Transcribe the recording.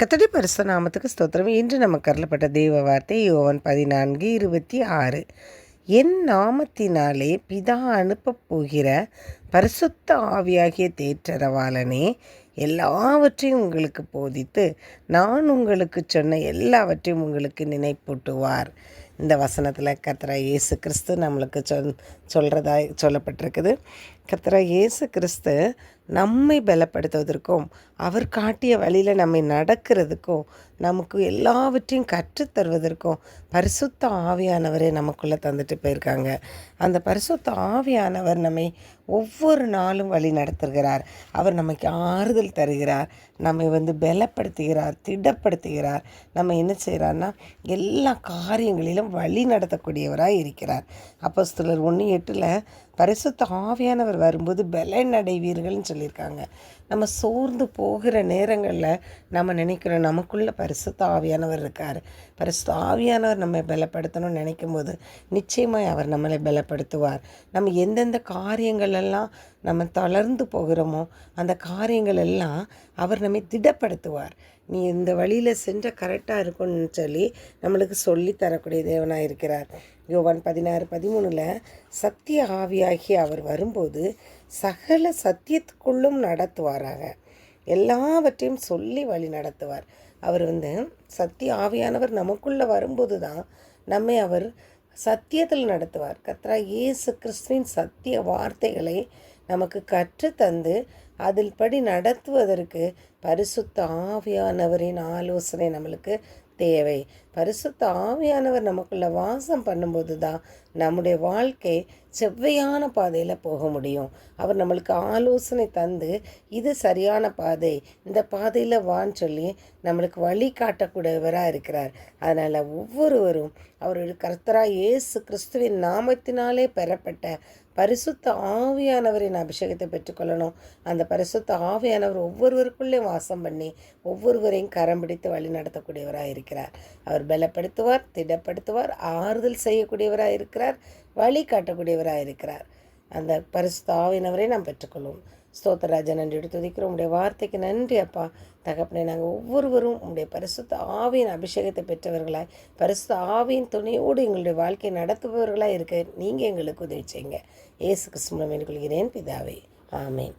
கத்தடி பரிசு நாமத்துக்கு ஸ்தோத்திரம். இன்று நமக்கு அருளப்பட்ட தெய்வ வார்த்தை யோவன் பதினான்கு இருபத்தி ஆறு. என் நாமத்தினாலே பிதா அனுப்பப் போகிற பரிசுத்த ஆவியாகிய தேற்றரவாளனே எல்லாவற்றையும் உங்களுக்கு போதித்து நான் உங்களுக்கு சொன்ன எல்லாவற்றையும் உங்களுக்கு நினைப்பூட்டுவார். இந்த வசனத்தில் கத்ரா இயேசு கிறிஸ்து நம்மளுக்கு சொல் சொல்கிறதா சொல்லப்பட்டிருக்குது. கத்ரா இயேசு கிறிஸ்து நம்மை பலப்படுத்துவதற்கும் அவர் காட்டிய வழியில் நம்மை நடக்கிறதுக்கும் நமக்கு எல்லாவற்றையும் கற்றுத்தருவதற்கும் பரிசுத்த ஆவியானவரே நமக்குள்ளே தந்துட்டு போயிருக்காங்க. அந்த பரிசுத்த ஆவியானவர் நம்மை ஒவ்வொரு நாளும் வழி நடத்துகிறார். அவர் நமக்கு ஆறுதல் தருகிறார். நம்மை வந்து பலப்படுத்துகிறார் திடப்படுத்துகிறார். நம்ம என்ன செய்கிறார்னா எல்லா காரியங்களிலும் வழி நடத்தக்கூடியவராக இருக்கிறார். அப்போ சிலர் ஒன்று எட்டில் பரிசுத்த ஆவியானவர் வரும்போது பலன் அடைவீர்கள்னு சொல்லியிருக்காங்க. நம்ம சோர்ந்து போகிற நேரங்களில் நம்ம நினைக்கிறோம் நமக்குள்ள பரிசுத்த ஆவியானவர் இருக்கார். பரிசுத்த ஆவியானவர் நம்ம பலப்படுத்தணும்னு நினைக்கும் போது நிச்சயமாக அவர் நம்மளை பலப்படுத்துவார். நம்ம எந்தெந்த காரியங்களெல்லாம் நம்ம தளர்ந்து போகிறோமோ அந்த காரியங்கள் எல்லாம் அவர் நம்மை திடப்படுத்துவார். நீ இந்த வழியில் சென்ற கரெக்டாக இருக்கும்னு சொல்லி நம்மளுக்கு சொல்லி தரக்கூடிய தேவனாக இருக்கிறார். யோவான் பதினாறு பதிமூணில் சத்திய ஆவியாகி அவர் வரும்போது சகல சத்தியத்துக்குள்ளும் நடத்துவாராக. எல்லாவற்றையும் சொல்லி வழி நடத்துவார். அவர் வந்து சத்திய ஆவியானவர் நமக்குள்ளே வரும்போது தான் நம்மை அவர் சத்தியத்தில் நடத்துவார். கத்ரா இயேசு கிறிஸ்துவின் சத்திய வார்த்தைகளை நமக்கு கற்றுத்தந்து அதில் படி நடத்துவதற்கு பரிசுத்த ஆவியானவரின் ஆலோசனை நம்மளுக்கு தேவை. பரிசுத்த ஆவியானவர் நமக்குள்ள வாசம் பண்ணும்போது தான் நம்முடைய வாழ்க்கை செவ்வையான பாதையில் போக முடியும். அவர் நம்மளுக்கு ஆலோசனை தந்து இது சரியான பாதை இந்த பாதையில் வான்னு சொல்லி நம்மளுக்கு வழி காட்டக்கூடியவராக இருக்கிறார். அதனால் ஒவ்வொருவரும் அவருடைய கர்த்தராக இயேசு கிறிஸ்துவின் நாமத்தினாலே பெறப்பட்ட பரிசுத்த ஆவியானவரின் அபிஷேகத்தை பெற்றுக்கொள்ளணும். அந்த பரிசுத்த ஆவியானவர் ஒவ்வொருவருக்குள்ளே வாசம் பண்ணி ஒவ்வொருவரையும் கரம் பிடித்து வழி நடத்தக்கூடியவராக இருக்கிறார். அவர் பலப்படுத்துவார் திடப்படுத்துவார் ஆறுதல் செய்யக்கூடியவராக இருக்கிறார் வழி காட்டக்கூடியவராக இருக்கிறார். அந்த பரிசுத்த ஆவியினவரை நாம் பெற்றுக்கொள்வோம். ஸ்தோத்தராஜா நன்றி துதிக்கிறோம். உடைய வார்த்தைக்கு நன்றி அப்பா. தகப்பனை நாங்கள் ஒவ்வொருவரும் உங்களுடைய பரிசுத்த ஆவியின் அபிஷேகத்தை பெற்றவர்களாய் பரிசுத்த ஆவியின் துணையோடு எங்களுடைய வாழ்க்கையை நடத்துபவர்களாக இருக்க நீங்கள் எங்களுக்கு உதவி செய்யுங்க. ஏசு கிருஷ்ணன் கொள்கிறேன் பிதாவே ஆமேன்.